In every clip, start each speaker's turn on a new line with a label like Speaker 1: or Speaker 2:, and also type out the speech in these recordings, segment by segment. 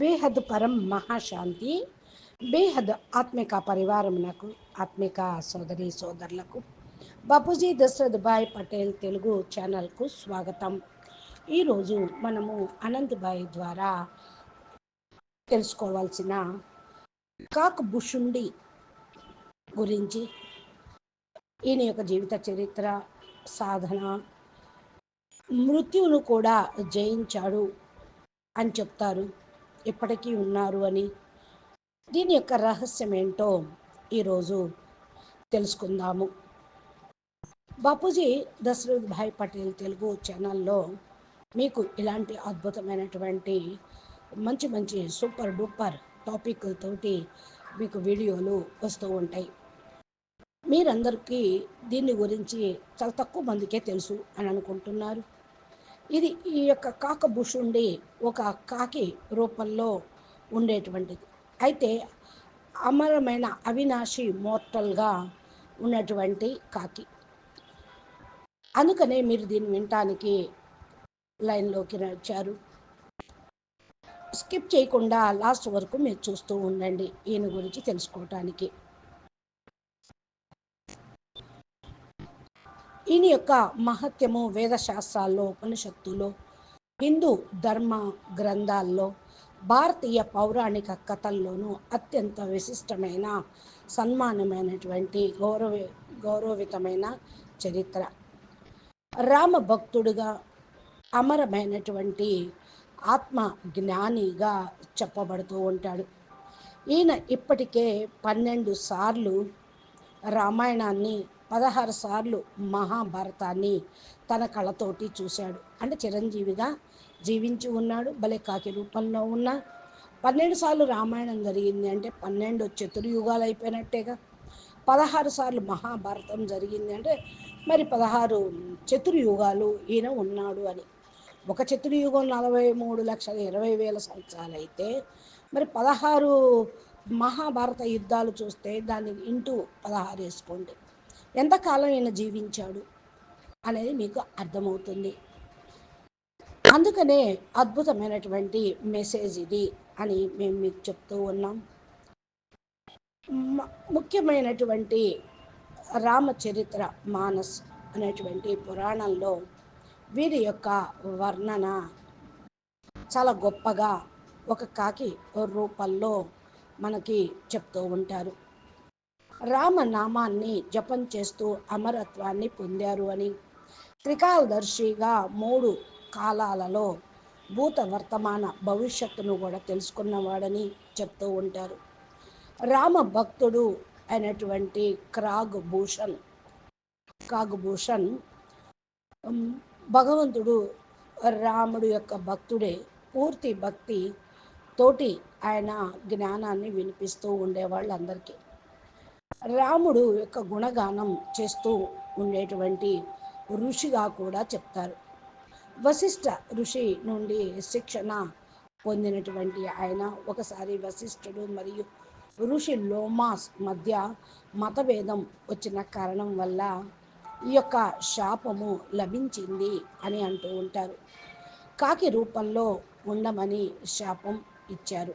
Speaker 1: బేహద్ పరం మహాశాంతి బేహద్ ఆత్మిక పరివారమునకు ఆత్మిక సోదరి సోదరులకు. బాపూజీ దశరథ్ భాయ్ పటేల్ తెలుగు ఛానల్కు స్వాగతం. ఈరోజు మనము అనంత్ భాయ్ ద్వారా తెలుసుకోవాల్సిన కాక్ బుషుండి గురించి ఈయన యొక్క జీవిత చరిత్ర సాధన మృత్యువును కూడా జయించాడు అని చెప్తారు. ఇప్పటికీ ఉన్నారు అని. దీని యొక్క రహస్యం ఏంటో ఈరోజు తెలుసుకుందాము. బాపూజీ దశరథ్ భాయ్ పటేల్ తెలుగు ఛానల్లో మీకు ఇలాంటి అద్భుతమైనటువంటి మంచి మంచి సూపర్ డూపర్ టాపిక్ తోటి మీకు వీడియోలు వస్తూ ఉంటాయి. మీరందరికీ దీని గురించి చాలా తక్కువ మందికే తెలుసు అని అనుకుంటున్నారు. ఇది ఈ యొక్క కాకభుషుండి ఒక కాకి రూపంలో ఉండేటువంటిది. అయితే అమరమైన అవినాశి మోర్టల్గా ఉన్నటువంటి కాకి. అందుకనే మీరు దీన్ని వినటానికి లైన్లోకి వచ్చారు. స్కిప్ చేయకుండా లాస్ట్ వరకు మీరు చూస్తూ ఉండండి. ఈయన గురించి తెలుసుకోవటానికి. ఈయన యొక్క మహత్యము వేదశాస్త్రాల్లో ఉపనిషత్తులో హిందూ ధర్మ గ్రంథాల్లో భారతీయ పౌరాణిక కథల్లోనూ అత్యంత విశిష్టమైన సన్మానమైనటువంటి గౌరవ గౌరవితమైన చరిత్ర. రామ భక్తుడుగా అమరమైనటువంటి ఆత్మ జ్ఞానిగా చెప్పబడుతూ ఉంటాడు. ఈయన ఇప్పటికే పన్నెండు సార్లు రామాయణాన్ని పదహారు సార్లు మహాభారతాన్ని తన కళతోటి చూశాడు. అంటే చిరంజీవిగా జీవించి ఉన్నాడు భలే కాకి రూపంలో ఉన్న. పన్నెండు సార్లు రామాయణం జరిగింది అంటే పన్నెండు చతుర్యుగాలు అయిపోయినట్టేగా. పదహారు సార్లు మహాభారతం జరిగింది అంటే మరి పదహారు చతుర్యుగాలు ఈయన ఉన్నాడు అని. ఒక చతుర్యుగం నలభై మూడు లక్షల ఇరవై వేల సంవత్సరాలు అయితే మరి పదహారు మహాభారత యుద్ధాలు చూస్తే దాన్ని ఇంటూ పదహారు వేసుకోండి. ఎంతకాలం ఈయన జీవించాడు అనేది మీకు అర్థమవుతుంది. అందుకనే అద్భుతమైనటువంటి మెసేజ్ ఇది అని మేము మీకు చెప్తూ ఉన్నాం. ముఖ్యమైనటువంటి రామచరిత్ర మానస్ అనేటువంటి పురాణంలో వీరి యొక్క వర్ణన చాలా గొప్పగా ఒక కాకి రూపంలో మనకి చెప్తూ ఉంటారు. రామనామాన్ని జపం చేస్తూ అమరత్వాన్ని పొందారు అని. త్రికాలదర్శిగా మూడు కాలాలలో భూత వర్తమాన భవిష్యత్తును కూడా తెలుసుకున్నవాడని చెప్తూ ఉంటారు. రామ భక్తుడు అయినటువంటి క్రాగ్ భూషణ్ కాగ్భూషణ్ భగవంతుడు రాముడు యొక్క భక్తుడే. పూర్తి భక్తి తోటి ఆయన జ్ఞానాన్ని వినిపిస్తూ ఉండేవాళ్ళు అందరికీ రాముడు యొక్క గుణగానం చేస్తూ ఉండేటువంటి ఋషిగా కూడా చెప్తారు. వశిష్ఠ ఋషి నుండి శిక్షణ పొందినటువంటి ఆయన ఒకసారి వశిష్ఠుడు మరియు ఋషి లోమాస్ మధ్య మతభేదం వచ్చిన కారణం వల్ల ఈ యొక్క శాపము లభించింది అని అంటూ ఉంటారు. కాకి రూపంలో ఉండమని శాపం ఇచ్చారు.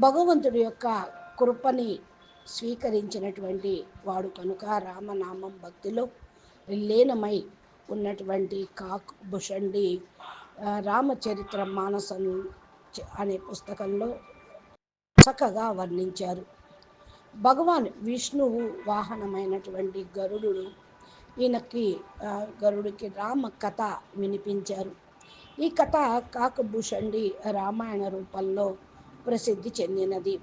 Speaker 1: భగవంతుడి యొక్క కృపని స్వీకరించినటువంటి వాడు కనుక రామనామం భక్తిలో లీనమై ఉన్నటువంటి కాక్ భుషండి రామచరిత్ర మానసం అనే పుస్తకంలో చక్కగా వర్ణించారు. భగవాన్ విష్ణువు వాహనమైనటువంటి గరుడు ఈయనకి గరుడికి రామ కథ వినిపించారు. ఈ కథ కాకభూషండి రామాయణ రూపంలో ప్రసిద్ధి చెందినది.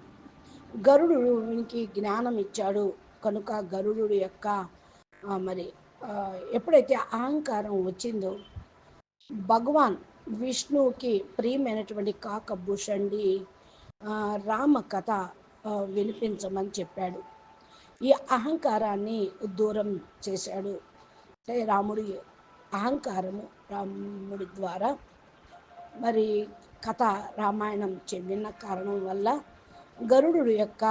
Speaker 1: గరుడు వీనికి జ్ఞానం ఇచ్చాడు. కనుక గరుడు యొక్క మరి ఎప్పుడైతే అహంకారం వచ్చిందో భగవాన్ విష్ణువుకి ప్రియమైనటువంటి కాకభూషండి రామ కథ వినిపించమని చెప్పాడు. ఈ అహంకారాన్ని దూరం చేశాడు. అంటే రాముడి అహంకారము రాముడి ద్వారా మరి కథ రామాయణం విన్న కారణం వల్ల గరుడు యొక్క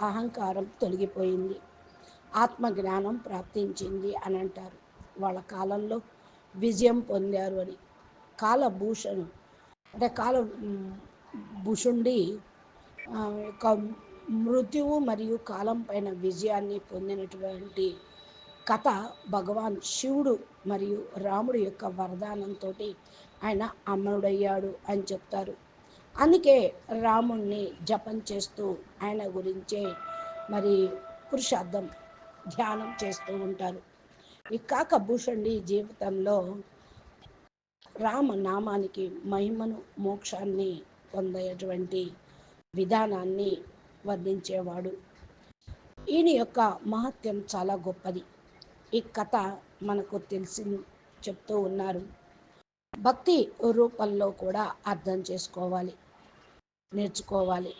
Speaker 1: అహంకారం తొలగిపోయింది. ఆత్మజ్ఞానం ప్రాప్తించింది అని అంటారు. వాళ్ళ కాలంలో విజయం పొందారు అని. కాలభూషణ్ అంటే కాల భుషుండి యొక్క మృత్యువు మరియు కాలం పైన విజయాన్ని పొందినటువంటి కథ భగవాన్ శివుడు మరియు రాముడు యొక్క వరదానంతో ఆయన అమరుడయ్యాడు అని చెప్తారు. అందుకే రాముణ్ణి జపం చేస్తూ ఆయన గురించే మరి పురుషార్థం ధ్యానం చేస్తూ ఉంటారు. ఈ కాకభూషణి జీవితంలో రామనామానికి మహిమను మోక్షాన్ని పొందేటువంటి విధానాన్ని వర్ణించేవాడు. ఈయన యొక్క మహత్యం చాలా గొప్పది. ఈ కథ మనకు తెలిసి చెప్తూ ఉన్నారు. భక్తి రూపంలో కూడా అర్థం చేసుకోవాలి నేర్చుకోవాలి.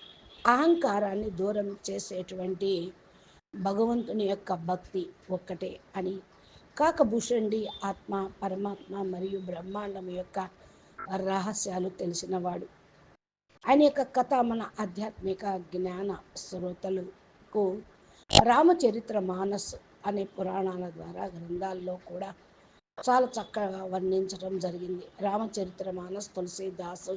Speaker 1: అహంకారాన్ని దూరం చేసేటువంటి భగవంతుని యొక్క భక్తి ఒక్కటే అని. కాకభూషణి ఆత్మ పరమాత్మ మరియు బ్రహ్మాండం యొక్క రహస్యాలు తెలిసినవాడు. ఆయన యొక్క కథ మన ఆధ్యాత్మిక జ్ఞాన శ్రోతలకు రామచరిత్ర మానస్ అనే పురాణాల ద్వారా గ్రంథాల్లో కూడా చాలా చక్కగా వర్ణించడం జరిగింది. రామచరిత్ర మానస్ తులసీదాసు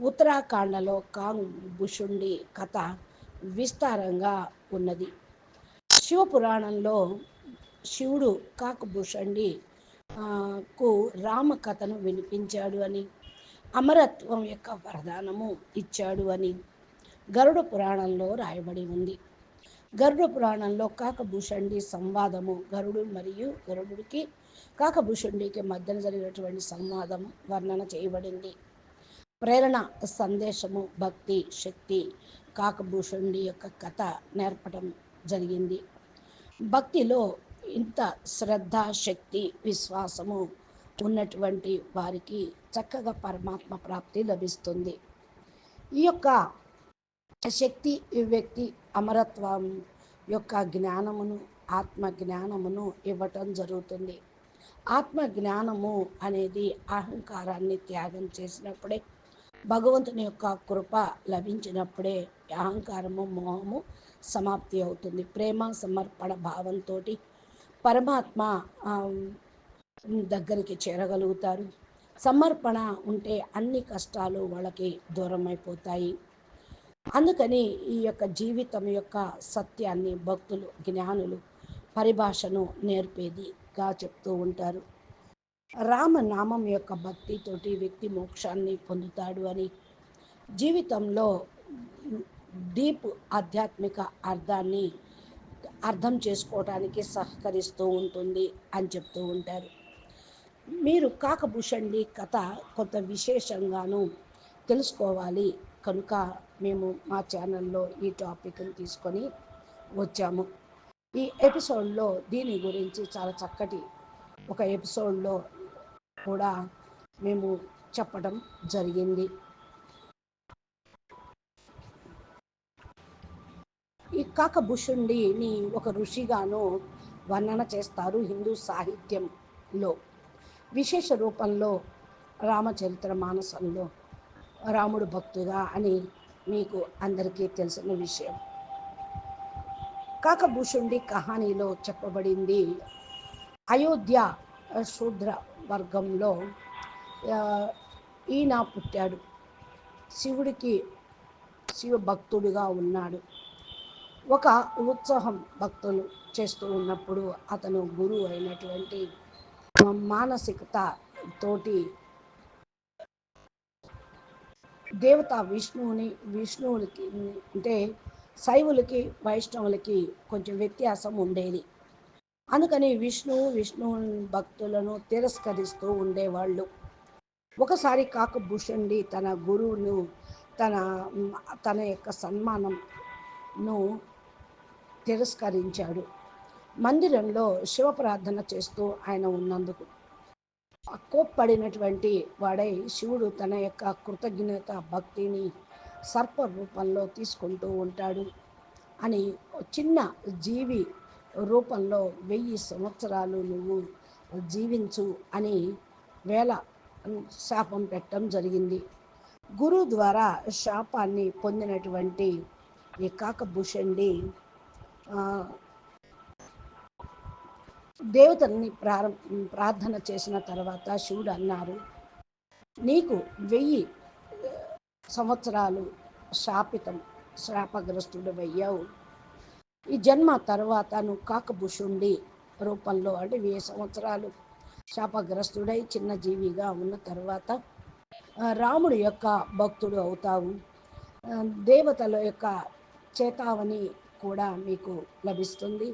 Speaker 1: ఉత్తరాఖండలో కాంగ్ భుషుండి కథ విస్తారంగా ఉన్నది. శివపురాణంలో శివుడు కాకభూషణి కు రామకథను వినిపించాడు అని అమరత్వం యొక్క వరదానము ఇచ్చాడు అని గరుడ పురాణంలో రాయబడి ఉంది. గరుడ పురాణంలో కాకభూషణి సంవాదము గరుడు మరియు గరుడుకి కాకభూషణికి మధ్యన జరిగినటువంటి సంవాదం వర్ణన చేయబడింది. ప్రేరణ సందేశము భక్తి శక్తి కాకభూషణి యొక్క కథ నేర్పడం జరిగింది. భక్తిలో ఇంత శ్రద్ధ శక్తి విశ్వాసము ఉన్నటువంటి వారికి చక్కగా పరమాత్మ ప్రాప్తి లభిస్తుంది. ఈ యొక్క శక్తి వ్యక్తి అమరత్వం యొక్క జ్ఞానమును ఆత్మ జ్ఞానమును ఇవ్వటం జరుగుతుంది. ఆత్మ జ్ఞానము అనేది అహంకారాన్ని త్యాగం చేసినప్పుడే భగవంతుని యొక్క కృప లభించినప్పుడే అహంకారము మోహము సమాప్తి అవుతుంది. ప్రేమ సమర్పణ భావంతో పరమాత్మ దగ్గరికి చేరగలుగుతారు. సమర్పణ ఉంటే అన్ని కష్టాలు వాళ్ళకి దూరం అయిపోతాయి అందుకని ఈ యొక్క జీవితం యొక్క సత్యాన్ని భక్తులు జ్ఞానులు పరిభాషను నేర్పేది గా చెప్తూ ఉంటారు. రామనామం యొక్క భక్తితోటి వ్యక్తి మోక్షాన్ని పొందుతాడు అని. జీవితంలో డీప్ ఆధ్యాత్మిక అర్థాన్ని అర్థం చేసుకోవటానికి సహకరిస్తూ ఉంటుంది అని చెప్తూ ఉంటారు. మీరు కాకభూషణి కథ కొంత విశేషంగాను తెలుసుకోవాలి. కనుక మేము మా ఛానల్లో ఈ టాపిక్ని తీసుకొని వచ్చాము. ఈ ఎపిసోడ్లో దీని గురించి చాలా చక్కటి ఒక ఎపిసోడ్లో కూడా మేము చెప్పడం జరిగింది. ఈ కాకభుషుండిని ఒక ఋషిగాను వర్ణన చేస్తారు హిందూ సాహిత్యంలో. విశేష రూపంలో రామచరిత్ర మానసంలో రాముడు భక్తుగా అని మీకు అందరికీ తెలిసిన విషయం. కాకభూషుండి కహానీలో చెప్పబడింది. అయోధ్య శూద్ర వర్గంలో ఈయన పుట్టాడు. శివుడికి శివ భక్తుడుగా ఉన్నాడు. ఒక ఉత్సాహం భక్తులు చేస్తూ ఉన్నప్పుడు అతను గురువు అయినటువంటి మానసికత తోటి దేవత విష్ణువుని విష్ణువులకి అంటే శైవులకి వైష్ణవులకి కొంచెం వ్యత్యాసం ఉండేది. అందుకని విష్ణువు విష్ణు భక్తులను తిరస్కరిస్తూ ఉండేవాళ్ళు. ఒకసారి కాకభూషణి తన గురువును తన తన యొక్క సన్మానంను తిరస్కరించాడు. మందిరంలో శివ ప్రార్థన చేస్తూ ఆయన ఉన్నందుకు. కోప్పడినటువంటి వాడై శివుడు తన యొక్క కృతజ్ఞత భక్తిని సర్ప రూపంలో తీసుకుంటూ ఉంటాడు అని చిన్న జీవి రూపంలో వెయ్యి సంవత్సరాలు నువ్వు జీవించు అని వేల శాపం పెట్టడం జరిగింది. గురువు ద్వారా శాపాన్ని పొందినటువంటి ఈ కాకభూషణి దేవతల్ని ప్రారం ప్రార్థన చేసిన తర్వాత శివుడు అన్నారు నీకు వెయ్యి సంవత్సరాలు శాపితం శాపగ్రస్తుడు అయ్యావు ఈ జన్మ తర్వాత నువ్వు కాకభుషుండి రూపంలో అంటే వెయ్యి సంవత్సరాలు. శాపగ్రస్తుడై చిన్న జీవిగా ఉన్న తర్వాత రాముడు యొక్క భక్తుడు అవుతావు. దేవతల యొక్క చేతావని కూడా మీకు లభిస్తుంది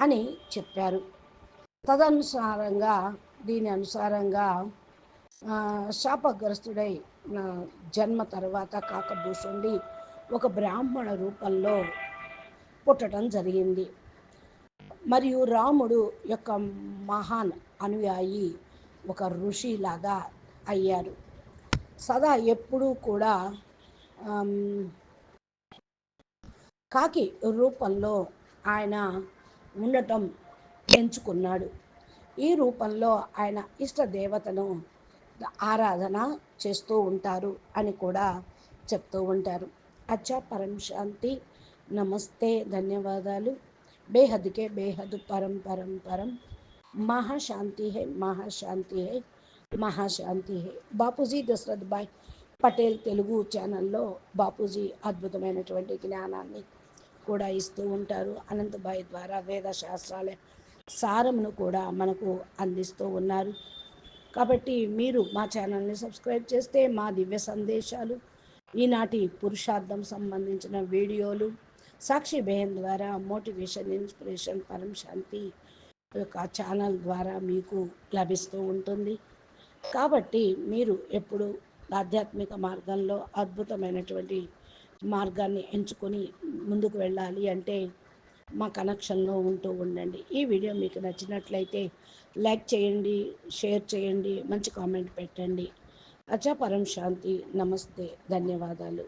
Speaker 1: అని చెప్పారు. తదనుసారంగా దీని అనుసారంగా శాపగ్రస్తుడై జన్మ తర్వాత కాకభూషుండి ఒక బ్రాహ్మణ రూపంలో పుట్టడం జరిగింది. మరియు రాముడు యొక్క మహాన్ అనుయాయి ఒక ఋషిలాగా అయ్యారు సదా ఎప్పుడూ కూడా కాకి రూపంలో ఆయన ఉండటం ఎంచుకున్నాడు. ఈ రూపంలో ఆయన ఇష్ట దేవతను ఆరాధన చేస్తూ ఉంటారు అని కూడా చెప్తూ ఉంటారు. అచ్చా పరం శాంతి. నమస్తే. ధన్యవాదాలు. బేహద్కే బేహద్ పరం పరం పరం. మహాశాంతి హే మహాశాంతి హే మహాశాంతి హే. బాపూజీ దశరథ్ భాయ్ పటేల్ తెలుగు ఛానల్లో బాపూజీ అద్భుతమైనటువంటి జ్ఞానాన్ని కూడా ఇస్తూ ఉంటారు. అనంతబాయి ద్వారా వేద శాస్త్రాల సారమును కూడా మనకు అందిస్తూ ఉన్నారు. కాబట్టి మీరు మా ఛానల్ని సబ్స్క్రైబ్ చేస్తే మా దివ్య సందేశాలు ఈనాటి పురుషార్థం సంబంధించిన వీడియోలు సాక్షి బేహన్ ద్వారా మోటివేషన్ ఇన్స్పిరేషన్ పరం శాంతి యొక్క ఛానల్ ద్వారా మీకు లభిస్తూ ఉంటుంది. కాబట్టి మీరు ఎప్పుడు ఆధ్యాత్మిక మార్గంలో అద్భుతమైనటువంటి మార్గాన్ని ఎంచుకొని ముందుకు వెళ్ళాలి అంటే మా కనెక్షన్లో ఉంటూ ఉండండి. ఈ వీడియో మీకు నచ్చినట్లయితే లైక్ చేయండి షేర్ చేయండి మంచి కామెంట్ పెట్టండి. అచ్చా పరం శాంతి. నమస్తే. ధన్యవాదాలు.